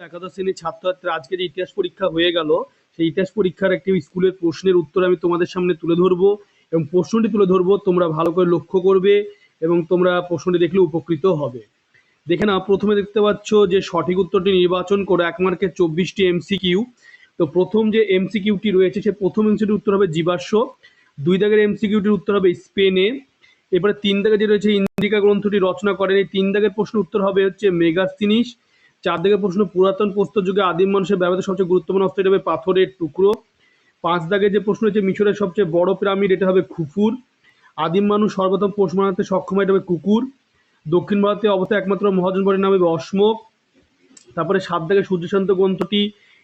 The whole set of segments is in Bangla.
একাদশ শ্রেণির ছাত্রছাত্রী আজকে যে ইতিহাস পরীক্ষা হয়ে গেল, সেই ইতিহাস পরীক্ষার একটি স্কুলের প্রশ্নের উত্তর আমি তোমাদের সামনে তুলে ধরবো এবং প্রশ্নটি তুলে ধরবো, তোমরা ভালো করে লক্ষ্য করবে এবং তোমরা প্রশ্নটি দেখলে উপকৃত হবে। দেখে না প্রথমে দেখতে পাচ্ছ যে সঠিক উত্তরটি নির্বাচন করে, এক মার্কের চব্বিশটি এমসিকিউ। তো প্রথম যে এমসিকিউটি রয়েছে, সে প্রথম এমসিকিউটির উত্তর হবে জীবাশ্ম, দুই দাগের এমসিকিউটির উত্তর হবে স্পেনে এবারে তিন দাগে যে রয়েছে ইন্দিকা গ্রন্থটি রচনা করেন এই তিন দাগের প্রশ্ন উত্তর হবে হচ্ছে মেগাস্তিনিস চার দাগের প্রশ্ন, পুরাতন প্রস্তর যুগে আদিম মানুষের ব্যবহৃত সবচেয়ে গুরুত্বপূর্ণ অস্ত্র এটা হবে পাথরের টুকরো। পাঁচ দাগে যে প্রশ্ন হচ্ছে, মিশরের সবচেয়ে বড় পিরামিড, এটা হবে খুফুর। আদিম মানুষ সর্বপ্রথম পোষ মানাতে সক্ষম এটা হবে কুকুর। দক্ষিণ ভারতে অবস্থা একমাত্র মহাজন বনের নাম হবে অশ্মক তারপরে সাত দাগে সূর্যশান্ত গ্রন্থটি,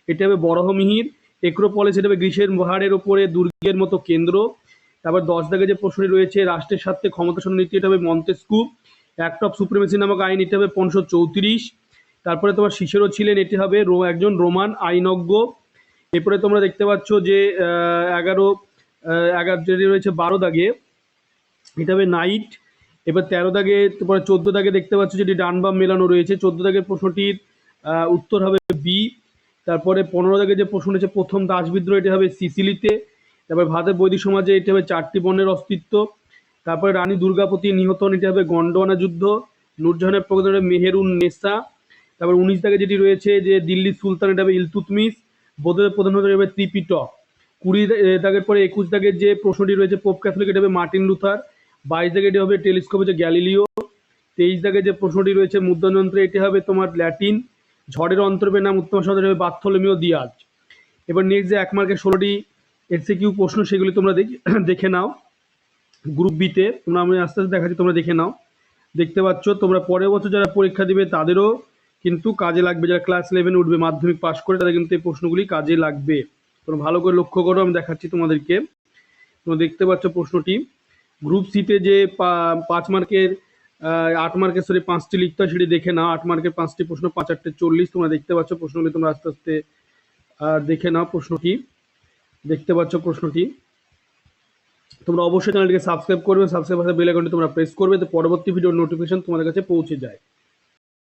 এটা হবে বরাহমিহির এক্রোপলিস, এটা হবে গ্রীষ্মের পাহাড়ের ওপরে দুর্গের মতো কেন্দ্র। তারপর দশ দাগে যে প্রশ্নটি রয়েছে, রাষ্ট্রের স্বার্থে ক্ষমতাসন নীতি, এটা হবে মন্তেস্কু অ্যাক্ট অফ সুপ্রিমেসি নামক আইন, এটা হবে পনেরোশো চৌত্রিশ। তারপরে তোমার শিশেরও ছিলেন, এটি হবে রো- একজন রোমান আইনজ্ঞ। এরপরে তোমরা দেখতে পাচ্ছ যে এগারো এগারো, যেটি রয়েছে বারো দাগে, এটা হবে নাইট। এবার তেরো দাগে তোমার চোদ্দ দাগে দেখতে পাচ্ছ যেটি ডানবাম মেলানো রয়েছে। চোদ্দ দাগের প্রশ্নটির উত্তর হবে বি। তারপরে পনেরো দাগে যে প্রশ্ন রয়েছে, প্রথম দাস বিদ্রোহ, এটি হবে সিসিলিতে। তারপরে ভারতের বৈদিক সমাজে, এটি হবে চারটি বর্ণের অস্তিত্ব। তারপরে রানী দুর্গাপতি নিহত এটি হবে গন্ডোয়ানা যুদ্ধ। নূরজাহানের প্রকৃত মেহেরুন নেসা। তারপর উনিশ দাগে যেটি রয়েছে যে দিল্লির সুলতান এটা হবে ইলতুতমিশ, বৌদ্ধদের প্রধান হতে হবে ত্রিপিটক। কুড়ি দাগের পরে একুশ দাগের যে প্রশ্নটি রয়েছে, পোপ ক্যাথলিক, এটা হবে মার্টিন লুথার। বাইশ দাগে এটি হবে টেলিস্কোপ, হচ্ছে গ্যালিলিও। তেইশ দাগে যে প্রশ্নটি রয়েছে মুদ্রণযন্ত্রে এটি হবে তোমার ল্যাটিন। ঝড়ের অন্তর্বের নাম উত্তম সদর হবে বার্থোলোমিও দিয়াজ। এবার নেক্সট যে এক মার্কের ষোলোটি এসিকিউ প্রশ্ন, সেগুলি তোমরা দেখ- দেখে নাও। গ্রুপ বিতে তোমরা আমি আস্তে আস্তে দেখাচ্ছি, তোমরা দেখে নাও। দেখতে পাচ্ছ, তোমরা পরের বছর যারা পরীক্ষা দিবে, তাদেরও কিন্তু কাজে লাগবে, যারা ক্লাস ইলেভেন উঠবে, মাধ্যমিক পাস করে, তাদের কিন্তু এই প্রশ্নগুলি কাজে লাগবে। তোমরা ভালো করে লক্ষ্য করো, আমি দেখাচ্ছি তোমাদেরকে। তোমরা দেখতে পাচ্ছ প্রশ্নটি। গ্রুপ সিতে যে পাঁচ মার্কের আট মার্কের সরি পাঁচটি লিখতে হয়, সেটি দেখে নাও। আট মার্কের পাঁচটি প্রশ্ন, পাঁচ আটটে চল্লিশ। তোমরা দেখতে পাচ্ছ প্রশ্নগুলি, তোমরা আস্তে আস্তে দেখে নাও প্রশ্নটি। দেখতে পাচ্ছ প্রশ্নটি। তোমরা অবশ্যই চ্যানেলটিকে সাবস্ক্রাইব করবে সাবস্ক্রাইব বেল আইকনটি তোমরা প্রেস করবে তো পরবর্তী ভিডিওর নোটিফিকেশন তোমাদের কাছে পৌঁছে যায়।